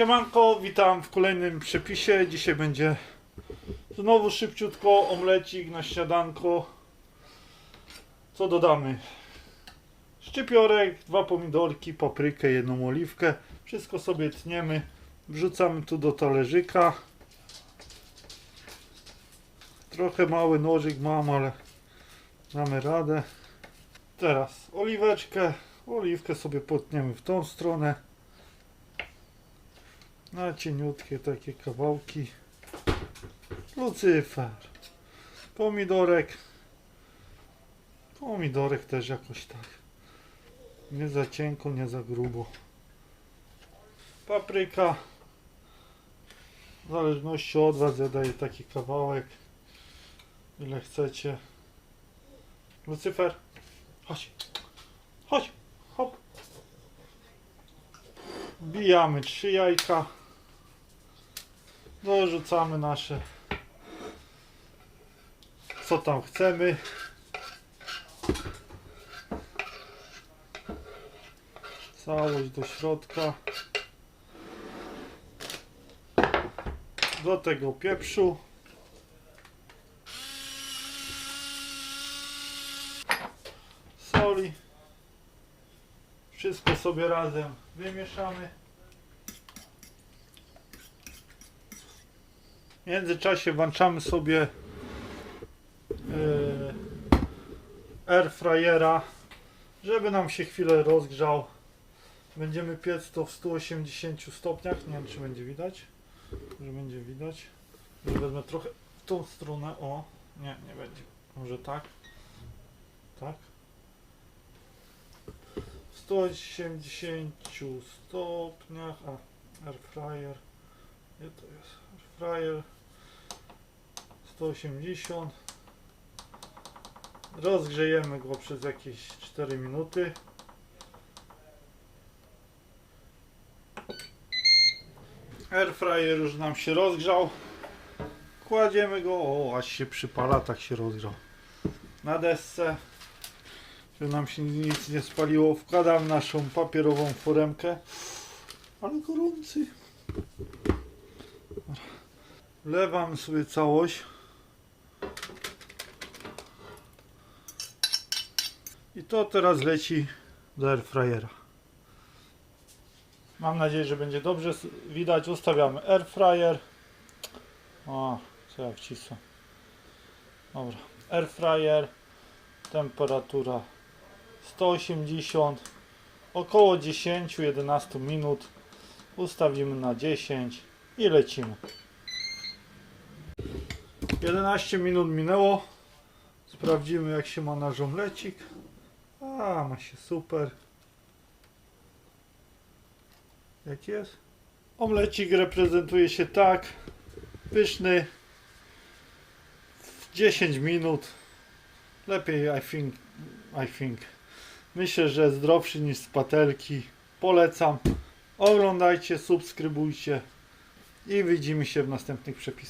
Siemanko, witam w kolejnym przepisie. Dzisiaj będzie znowu szybciutko omlecik na śniadanko. Co dodamy? Szczypiorek, dwa pomidorki, paprykę, jedną oliwkę. Wszystko sobie tniemy. Wrzucamy tu do talerzyka. Trochę mały nożyk mam, ale damy radę. Teraz oliweczkę. Oliwkę sobie potniemy w tą stronę. Na cieniutkie takie kawałki. Lucyfer. Pomidorek. Pomidorek też jakoś tak. Nie za cienko, nie za grubo. Papryka. W zależności od Was ja daję taki kawałek. Ile chcecie. Lucyfer. Chodź. Chodź. Hop. Bijamy trzy jajka. Dorzucamy nasze co tam chcemy. Całość do środka. Do tego pieprzu. Soli. Wszystko sobie razem wymieszamy. Międzyczasie włączamy sobie yy, air fryera, żeby nam się chwilę rozgrzał. Będziemy piec to w 180 stopniach. Nie wiem, czy będzie widać. Że będzie widać. Że wezmę trochę w tą stronę. O, nie, nie będzie. Może tak. Tak. W 180 stopniach. A, air fryer. Gdzie to jest? Air fryer. 180. Rozgrzejemy go przez jakieś 4 minuty. Air fryer już nam się rozgrzał. Kładziemy go, o aż się przypala, tak się rozgrzał. Na desce, żeby nam się nic nie spaliło, wkładam naszą papierową foremkę. Ale gorący. Wlewam sobie całość. I to teraz leci do airfryera. Mam nadzieję, że będzie dobrze widać. Ustawiamy airfryer. O, co ja wcisnę. Dobra. Airfryer. Temperatura 180. Około 10-11 minut. Ustawimy na 10 i lecimy. 11 minut minęło. Sprawdzimy jak się ma nasz omlecik. A, ma się super. Jak jest? Omlecik reprezentuje się tak. Pyszny. W 10 minut. Lepiej, I think. I think. Myślę, że zdrowszy niż z patelki. Polecam. Oglądajcie, subskrybujcie. I widzimy się w następnych przepisach.